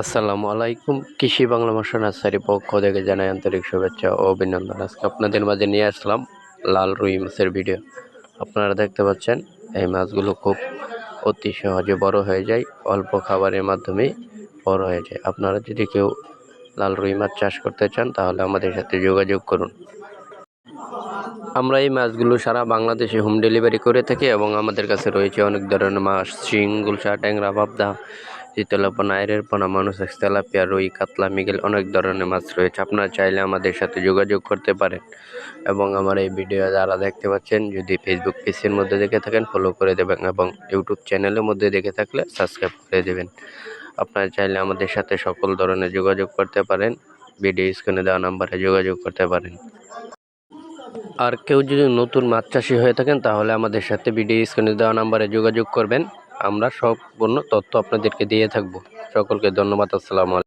আসসালামু আলাইকুম। কৃষি বাংলা ভাষা নার্সারি পক্ষ থেকে জানাই আন্তরিক শুভেচ্ছা ও অভিনন্দন। আজকে আপনাদের মাঝে নিয়ে আসলাম লাল রুই মাছের ভিডিও। আপনারা দেখতে পাচ্ছেন, এই মাছগুলো খুব অতি সহজে বড় হয়ে যায়, অল্প খাবারের মাধ্যমেই বড় হয়ে যায়। আপনারা যদি কেউ লাল রুই মাছ চাষ করতে চান, তাহলে আমাদের সাথে যোগাযোগ করুন। আমরা এই মাছগুলো সারা বাংলাদেশে হোম ডেলিভারি করে থাকি এবং আমাদের কাছে রয়েছে অনেক ধরনের মাছ, শিং, গুলশা, ট্যাংরা, পাবদা চিতলাপনা আয়রের পোনা, মানুষ তেলাপিয়া, রুই, কাতলা, মিগেল, অনেক ধরনের মাছ রয়েছে। আপনারা চাইলে আমাদের সাথে যোগাযোগ করতে পারেন। এবং আমার এই ভিডিও যারা দেখতে পাচ্ছেন, যদি ফেসবুক পেজের মধ্যে দেখে থাকেন ফলো করে দেবেন এবং ইউটিউব চ্যানেলের মধ্যে দেখে থাকলে সাবস্ক্রাইব করে দেবেন। আপনারা চাইলে আমাদের সাথে সকল ধরনের যোগাযোগ করতে পারেন। ভিডিও স্ক্রিনে দেওয়া নাম্বারে যোগাযোগ করতে পারেন। আর কেউ যদি নতুন মাছ চাষি হয়ে থাকেন, তাহলে আমাদের সাথে ভিডিও স্ক্রিনে দেওয়া নাম্বারে যোগাযোগ করবেন। আমরা সম্পূর্ণ তথ্য আপনাদেরকে দিয়ে থাকব। সকলকে ধন্যবাদ আসসালামু